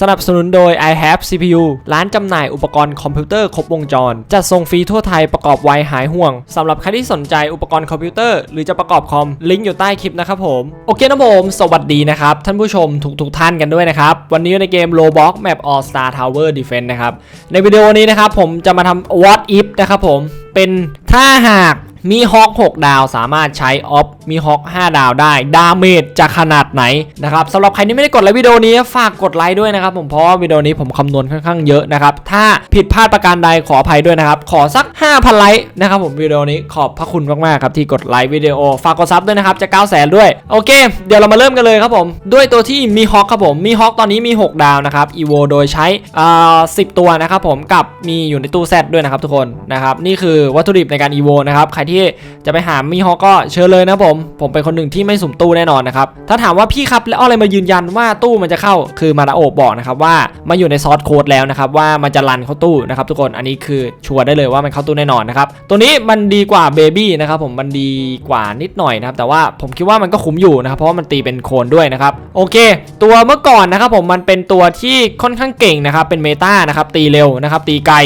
สนับสนุนโดย i have CPU ร้านจำหน่ายอุปกรณ์คอมพิวเตอร์ครบวงจร จัดส่งฟรีทั่วไทยประกอบไวหายห่วงสำหรับใครที่สนใจอุปกรณ์คอมพิวเตอร์หรือจะประกอบคอม ลิงก์อยู่ใต้คลิปนะครับผม โอเคนะผม สวัสดีนะครับ ท่านผู้ชมทุกๆท่านกันด้วยนะครับ วันนี้ในเกม Roblox Map All Star Tower Defense นะครับ ในวิดีโอนี้นะครับผมจะมาทำ What If นะครับผมเป็นถ้าหากมีฮอค6ดาวสามารถใช้ออฟมีฮอค5ดาวได้ ดาเมจจะขนาดไหนนะครับสำหรับใครที่ไม่ได้กดไลค์วิดีโอนี้ฝากกดไลค์ด้วยนะครับผมเพราะว่าวิดีโอนี้ผมคำนวณค่อนข้างเยอะนะครับถ้าผิดพลาดประการใดขออภัยด้วยนะครับขอสัก 5,000 ไลค์นะครับผมวิดีโอนี้ขอบพระคุณมากๆครับที่กดไลค์วิดีโอฝากกดซับด้วยนะครับจะ9 0 0 0 0 0ด้วยโอเค เดี๋ยวเรามาเริ่มกันเลยครับผม ด้วยตัวที่มีฮอคครับผมมีฮอคตอนนี้มี 6 ดาวนะครับอีโวโดยใช้อ่า10ตัวนะครับผมกับมีอยู่ในตู้แซดด้วยนะครับทุกคนนะครับนี่คือวัตถุดิบในการอีโวนะครับใครที่จะไปหามีฮอคก็เชิญเลยนะผมผมเป็นคนหนึ่งที่ไม่สุ่มตู้แน่นอนนะครับ ถ้าถามว่าพี่ครับแล้วอะไรมายืนยันว่าตู้มันจะเข้า คือมาดาโอบบอกนะครับว่ามาอยู่ในซอสโค้ดแล้วนะครับว่ามันจะรันเข้าตู้นะครับทุกคน อันนี้คือชัวร์ได้เลยว่ามันเข้าตู้แน่นอนนะครับ ตัวนี้มันดีกว่าเบบี้นะครับผม มันดีกว่านิดหน่อยนะครับ แต่ว่าผมคิดว่ามันก็คุ้มอยู่นะครับ เพราะว่ามันตีเป็นโคนด้วยนะครับ โอเค ตัวเมื่อก่อนนะครับผมมันเป็นตัวที่ค่อนข้างเก่งนะครับ เป็นเมตานะครับ ตีเร็วนะครับ ตีไกล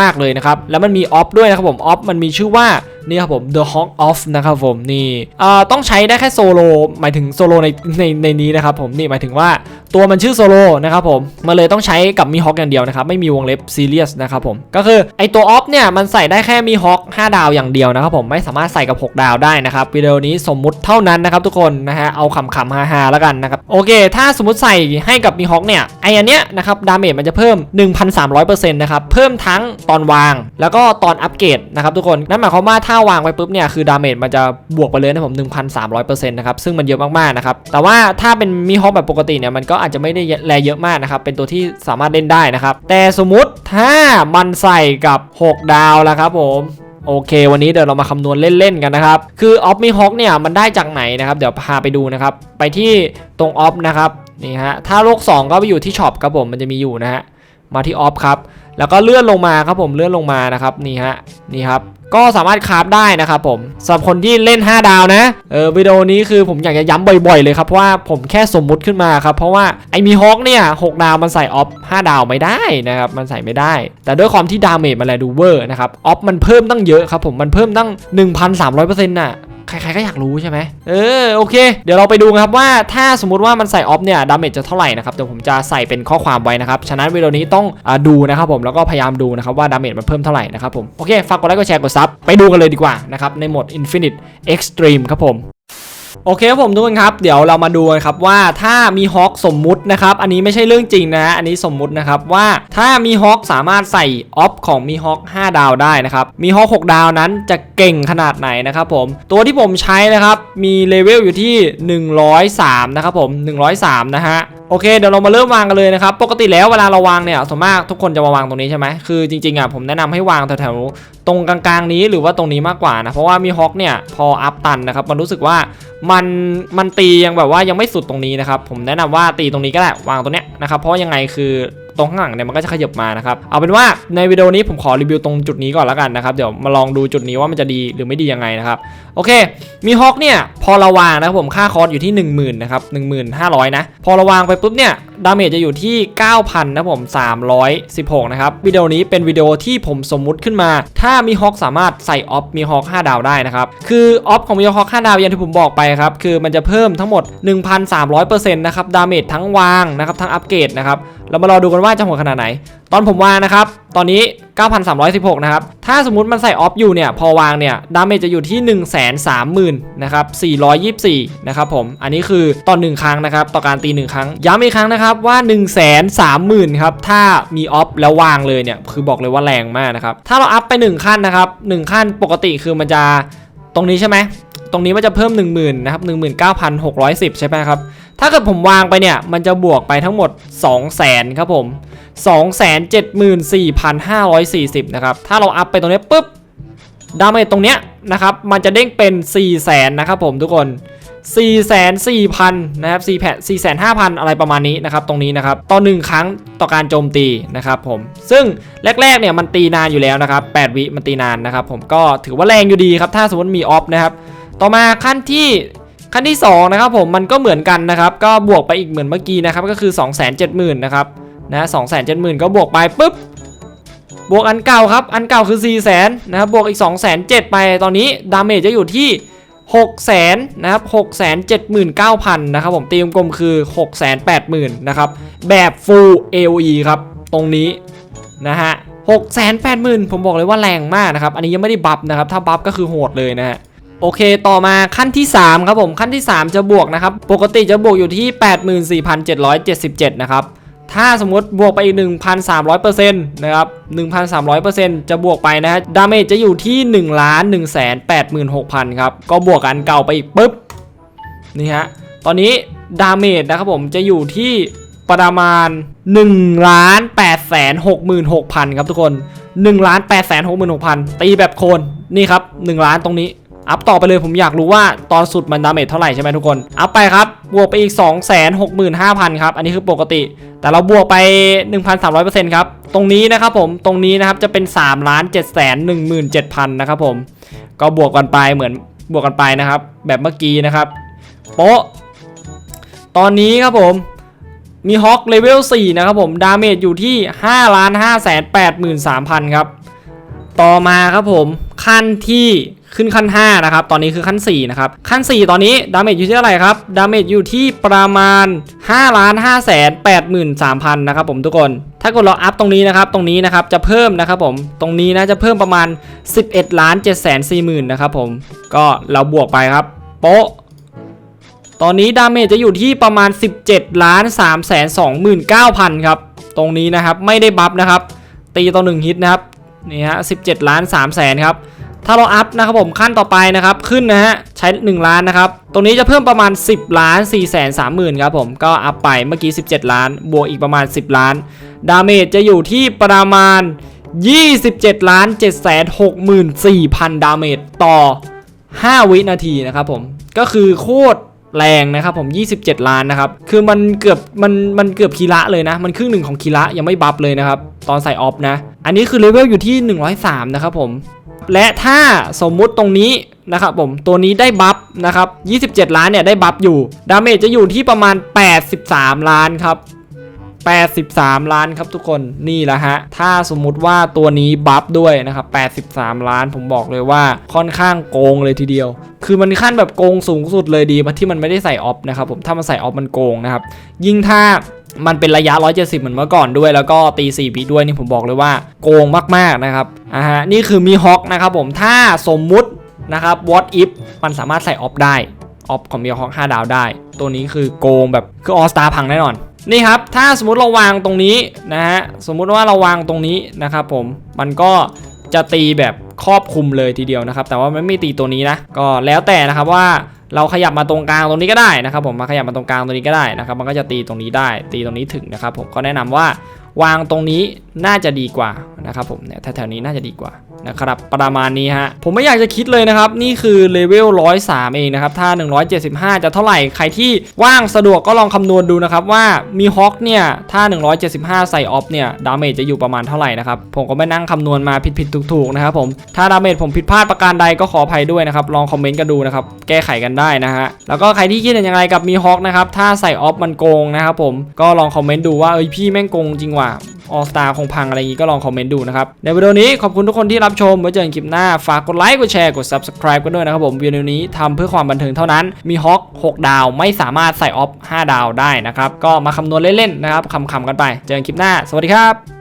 มากๆเลยนะครับ แล้วมันมีออฟด้วยนะครับผม ออฟมันมีชื่อว่า นี่ครับผม The Hawk Off นะครับผมนี่ต้องใช้ได้แค่โซโลหมายถึงโซโลในในในนี้นะครับผมนี่หมายถึงว่าตัวมันชื่อโซโลนะครับผมมันเลยต้องใช้กับมีฮอคอย่างเดียวนะครับไม่มีวงเล็บซีเรียสนะครับผมก็คือไอตัวออฟเนี่ยมันใส่ได้แค่มีฮอค5ดาวอย่างเดียวนะครับผมไม่สามารถใส่กับ 6 ดาวได้นะครับวิดีโอนี้สมมุติเท่านั้นนะครับทุกคนนะฮะเอาขำๆฮาๆแล้วกันนะครับโอเค ถ้าสมมติใส่ให้กับมีฮอคเนี่ยไออันเนี้ยนะครับดาเมจมันจะเพิ่ม 1,300%นะครับเพิ่มทั้งตอนวาง แล้วก็ตอนอัปเกรดนะครับทุกคนนั่นหมายความว่าถ้าาวางไปปุ๊บเนี่ยคือดาเมจมันจะบวกไปเลยนะผม 1,300%นะครับซึ่งมันเยอะมากๆนะครับแต่ว่าถ้าเป็นมีฮอคแบบปกติเนี่ยมันก็อาจจะไม่ได้แลเยอะมากนะครับเป็นตัวที่สามารถเล่นได้นะครับแต่สมมุติถ้ามันใส่กับ 6 ดาวแล้วครับผมโอเค วันนี้เดี๋ยวเรามาคำนวณเล่น ๆ กันนะครับ คือออฟมีฮอคเนี่ย มันได้จากไหนนะครับ เดี๋ยวพาไปดูนะครับ ไปที่ตรงออฟนะครับ นี่ฮะ ถ้าโลก 2 ก็ไปอยู่ที่ช็อปครับผม มันจะมีอยู่นะฮะ มาที่ออฟครับ แล้วก็เลื่อนลงมาครับผมเลื่อนลงมานะครับนี่ฮะนี่ครับก็สามารถคราฟได้นะครับผมสำหรับคนที่เล่น 5 ดาวนะเออวิดีโอนี้คือผมอยากจะย้ำบ่อยๆเลยครับเพราะว่าผมแค่สมมุติขึ้นมาครับเพราะว่าไอมีฮอคเนี่ย6ดาวมันใส่ออฟ5ดาวไม่ได้นะครับมันใส่ไม่ได้ แต่ด้วยความที่ดาเมจมันแลดูเวอร์นะครับออฟมันเพิ่มตั้งเยอะครับผมมันเพิ่มตั้ง 1,300%น่ะ ใครๆก็อยากรู้ใช่ไหมเออโอเค เดี๋ยวเราไปดูครับว่าถ้าสมมุติว่ามันใส่ออฟเนี่ยดาเมจจะเท่าไหร่นะครับเดี๋ยวผมจะใส่เป็นข้อความไว้นะครับฉะนั้นวิดีโอนี้ต้องอดูนะครับผมแล้วก็พยายามดูนะครับว่าดาเมจมันเพิ่มเท่าไหร่นะครับผมโอเคฝากกดไลค์กดแชร์กดซับไปดูกันเลยดีกว่านะครับในโหมด Infinite Extreme ครับผม โอเคครับผมทุกคนครับ เดี๋ยวเรามาดูกันครับว่าถ้ามีฮอคสมมุตินะครับ อันนี้ไม่ใช่เรื่องจริงนะฮะอันนี้สมมุตินะครับว่าถ้ามีฮอคสามารถใส่ออฟของมีฮอค5ดาวได้นะครับ มีฮอค6ดาวนั้นจะเก่งขนาดไหนนะครับผม ตัวที่ผมใช้นะครับ มีเลเวลอยู่ที่ 103 นะครับผม 103 นะฮะ โอเคเดี๋ยวเรามาเริ่มวางกันเลยนะครับปกติแล้วเวลาเราวางเนี่ยส่วนมากทุกคนจะมาวางตรงนี้ใช่ไหมคือจริงๆอะผมแนะนำให้วางแถวๆตรงกลางๆนี้หรือว่าตรงนี้มากกว่านะเพราะว่ามีฮอกเนี่ยพออัพตันนะครับมันรู้สึกว่ามันมันตียังแบบว่ายังไม่สุดตรงนี้นะครับผมแนะนำว่าตีตรงนี้ก็ได้วางตรงเนี้ยนะครับเพราะยังไงคือ ตรงข้างหลังเนี่ยมันก็จะขยับมานะครับเอาเป็นว่าในวิดีโอนี้ผมขอรีวิวตรงจุดนี้ก่อนแล้วกันนะครับเดี๋ยวมาลองดูจุดนี้ว่ามันจะดีหรือไม่ดียังไงนะครับโอเค มีฮอคเนี่ยพอราวางนะครับผมค่าคอร์สอยู่ที่ 10,000นะครับ1500นะพอราวางไปปุ๊บเนี่ยดาเมจจะอยู่ที่ 9,000นะผม 316 นะครับวิดีโอนี้เป็นวิดีโอที่ผมสมมุติขึ้นมา ถ้ามีฮอคสามารถใส่ออฟมีฮอค5ดาวได้นะครับ คือออฟของมีฮอค5ดาวอย่างที่ผมบอกไปครับ คือมันจะเพิ่มทั้งหมด 1,300%นะครับดาเมจทั้งวางนะครับทั้งอัปเกรดนะครับเรามารอดูกันว่าาจะโหดขนาดไหน ตอนผมวางนะครับ ตอนนี้ 9,316 นะครับ ถ้าสมมุติมันใส่ออฟอยู่เนี่ย พอวางเนี่ย ดาเมจจะอยู่ที่ 130,000 นะครับ 424 นะครับผม อันนี้คือตอน 1 ครั้งนะครับ ต่อการตี 1 ครั้ง ย้ำอีกครั้งนะครับว่า 130,000 ครับ ถ้ามีออฟแล้ววางเลยเนี่ย คือบอกเลยว่าแรงมากนะครับ ถ้าเราอัพไป 1 ขั้นนะครับ 1 ขั้นปกติคือมันจะตรงนี้ใช่ไหมตรงนี้มันจะเพิ่ม 10,000นะครับ19,610 ใช่ไหมครับ ถ้าเกิดผมวางไปเนี่ย มันจะบวกไปทั้งหมด 200,000ครับผม 274,540 นะครับ ถ้าเราอัพไปตรงนี้ปุ๊บดาเมจตรงเนี้ยนะครับ มันจะเด้งเป็น 400,000นะครับผมทุกคน 4 4 0 0 0นะครับ4แผ่4 5 0 0 0 อะไรประมาณนี้นะครับ ตรงนี้นะครับ ต่อ 1 ครั้งต่อการโจมตีนะครับผม ซึ่งแรกๆเนี่ยมันตีนานอยู่แล้วนะครับ 8 วิมันตีนานนะครับผม ก็ถือว่าแรงอยู่ดีครับ ถ้าสมมติมีออฟนะครับ ต่อมาขั้นที่ ขั้นที่2นะครับผมมันก็เหมือนกันนะครับก็บวกไปอีกเหมือนเมื่อกี้นะครับก็คือ 2 7 0 0 0 0นะครับนะ2 7 0 0 0 0ก็บวกไปปุ๊บบวกอันเก่าครับอันเก่าคือ 4 0 0 0 0 0นะครับบวกอีก 2 7 0 0 0ไปตอนนี้ดาเมจจะอยู่ที่6 0 0 0 0นะครับ6 7 9 0 0 0นะครับผมตีกลมคือ 6 8 0 0 0 0นะครับแบบ full AOE ครับตรงนี้นะฮะ6 8 0 0 0 0 ผมบอกเลยว่าแรงมากนะครับ อันนี้ยังไม่ได้บัฟนะครับ ถ้าบัฟก็คือโหดเลยนะฮะ โอเคต่อมาขั้นที่ 3 ครับผมขั้นที่ 3 จะบวกนะครับ ปกติจะบวกอยู่ที่ 84,777 นะครับ ถ้าสมมติบวกไปอีก 1,300%นะครับ 1,300%จะบวกไปนะฮะดาเมจจะอยู่ที่1ล้าน1 8 6 0 0 0 ครับ ก็บวกกันเก่าไปอีกปุ๊บ นี่ฮะ ตอนนี้ดาเมจนะครับผมจะอยู่ที่ประมาณ1ล้าน8 6 6 0 0 0 ครับทุกคน1ล้าน8 6 6 6 0 0 0 ตีแบบโคนนี่ครับ 1 ล้านตรงนี้ อัพต่อไปเลยผมอยากรู้ว่าตอนสุดมันดาเมจเท่าไหร่ใช่ไหมทุกคน อัพไปครับ บวกไปอีก 2 6 5 0 0 0 ครับ อันนี้คือปกติ แต่เราบวกไป 1,300%ครับ ตรงนี้นะครับผม ตรงนี้นะครับจะเป็น 3 ล้าน7 1 7 0 0 0 นะครับผม ก็บวกกันไปเหมือนบวกกันไปนะครับ แบบเมื่อกี้นะครับ โป๊ะ ตอนนี้ครับผมมีฮอคเลเวล4นะครับผม ดาเมจอยู่ที่5ล้าน5 8 3 0 0 0 ครับ ต่อมาครับผม ขั้นที่ขึ้นขั้น 5 นะครับ ตอนนี้คือขั้น 4 นะครับ ขั้น 4 ตอนนี้ดาเมจอยู่ที่เท่าไหร่ครับ ดาเมจอยู่ที่ประมาณ 5 ล้าน5 8 3 0 0 0นะครับผมทุกคน ถ้ากดเราอัพตรงนี้นะครับ ตรงนี้นะครับ จะเพิ่มนะครับผม ตรงนี้นะจะเพิ่มประมาณ 11 ล้าน7 4 0 0 0 0นนะครับผม ก็เราบวกไปครับ โป๊ะ ตอนนี้ดาเมจจะอยู่ที่ประมาณ 17 ล้าน3 2 9 0 0 0ครับ ตรงนี้นะครับไม่ได้บัฟนะครับ ตีต่อ1ฮิตนะครับ นี่ฮะ17 ล้าน3แสนครับ ถ้าเราอัพนะครับผมขั้นต่อไปนะครับขึ้นนะฮะใช้ 1 ล้านนะครับตรงนี้จะเพิ่มประมาณ 10 ล้าน4แสน3หมื่นครับผมก็อัพไปเมื่อกี้ 17 ล้าน บวกอีกประมาณ 10 ล้าน ดาเมจจะอยู่ที่ประมาณ 27 ล้าน7แสน6หมื่น4พันดาเมจต่อ 5 วินาทีนะครับผมก็คือโคตรแรงนะครับผม 27 ล้านนะครับ คือมันเกือบมันมันเกือบคีระเลยนะ มันครึ่งหนึ่งของคีระยังไม่บัฟเลยนะครับ ตอนใส่ออฟนะ อันนี้คือเลเวลอยู่ที่ 103 นะครับผม และถ้าสมมุติตรงนี้นะครับผมตัวนี้ได้บัฟนะครับ 27 ล้านเนี่ยได้บัฟอยู่ดาเมจจะอยู่ที่ประมาณ 83 ล้านครับ83 ล้านครับทุกคนนี่แหละฮะ ถ้าสมมุติว่าตัวนี้บัฟด้วยนะครับ 83 ล้านผมบอกเลยว่าค่อนข้างโกงเลยทีเดียว คือมันขั้นแบบโกงสูงสุดเลยดีที่มันไม่ได้ใส่ออฟนะครับผมถ้ามันใส่ออฟมันโกงนะครับยิ่งถ้า มันเป็นระยะ 170 เหมือนเมื่อก่อนด้วย แล้วก็ตี4ปีด้วยนี่ผมบอกเลยว่าโกงมากๆนะครับอ่าฮะนี่คือมีฮอคนะครับผมถ้าสมมุตินะครับ what if มันสามารถใส่ออฟได้ออฟของมีฮอค5ดาวได้ ตัวนี้คือโกงแบบคือออสตาพังแน่นอนนี่ครับ ถ้าสมมติเราวางตรงนี้นะฮะ สมมุติว่าเราวางตรงนี้นะครับผม มันก็จะตีแบบครอบคลุมเลยทีเดียวนะครับ แต่ว่ามันไม่ตีตัวนี้นะ ก็แล้วแต่นะครับว่า เราขยับมาตรงกลางตรงนี้ก็ได้นะครับผมมาขยับมาตรงกลางตรงนี้ก็ได้นะครับ มันก็จะตีตรงนี้ได้ตีตรงนี้ถึงนะครับผมก็แนะนำว่า วางตรงนี้น่าจะดีกว่านะครับผมเนี่ยแถวๆนี้น่าจะดีกว่านะครับประมาณนี้ฮะผมไม่อยากจะคิดเลยนะครับ นี่คือเลเวล103 เองนะครับ ถ้า 175 จะเท่าไหร่ใครที่ว่างสะดวกก็ลองคำนวณดูนะครับ ว่ามีฮอคเนี่ย ถ้า 175 ใส่ออฟเนี่ย ดาเมจจะอยู่ประมาณเท่าไหร่นะครับ ผมก็ไม่นั่งคำนวณมาผิดๆถูกๆนะครับผมถ้าดาเมจผมผิดพลาดประการใดก็ขออภัยด้วยนะครับ ลองคอมเมนต์กันดูนะครับ แก้ไขกันได้นะฮะแล้วก็ใครที่คิดเห็นยังไงกับมีฮอคนะครับถ้าใส่ออฟมันโกงนะครับผมก็ลองคอมเมนต์ดูว่าเอ้ยพี่แม่งโกงจริงว่ะออสตาคงพังอะไรอย่างงี้ก็ลองคอมเมนต์ดูนะครับ ในวิดีโอนี้ขอบคุณทุกคนที่รับชม ไว้เจอกันคลิปหน้า ฝากกดไลค์กดแชร์กด subscribe กันด้วยนะครับผมวิดีโอนี้ทำเพื่อความบันเทิงเท่านั้นมีฮอค6ดาวไม่สามารถใส่ออฟ5ดาวได้นะครับก็มาคำนวณเล่นๆนะครับคำๆกันไป เจอกันคลิปหน้า สวัสดีครับ